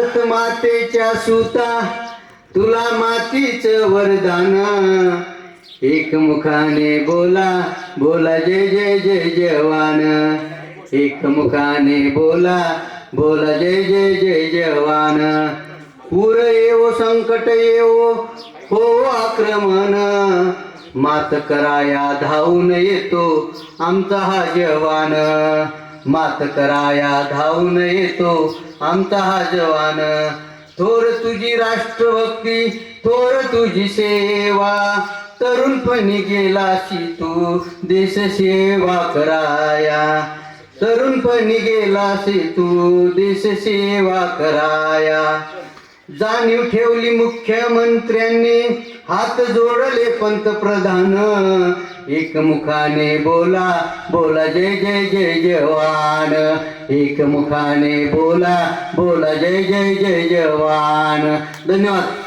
मातेच्या सुता तुला मातीच वरदान. एकमुखाने बोला बोला जय जय जय जवान. एकमुखाने बोला बोला जय जय जय जवान. पूर येवो संकट येवो हो आक्रमण. मात कराया धावून येतो आमचा हा जवान. मात कराया धावून येतो आमचा हा जवान. थोर तुझी राष्ट्रभक्ती थोर तुझी सेवा. तरुणपणी गेलाशी तू देश सेवा कराया. तरुणपणी गेलाशी तू देश सेवा कराया. जाणीव ठेवली मुख्यमंत्र्यांनी. हात जोडले पंतप्रधान. एकमुखाने बोला बोला जय जय जय जवान. एकमुखाने बोला बोला जय जय जय जवान. धन्यवाद.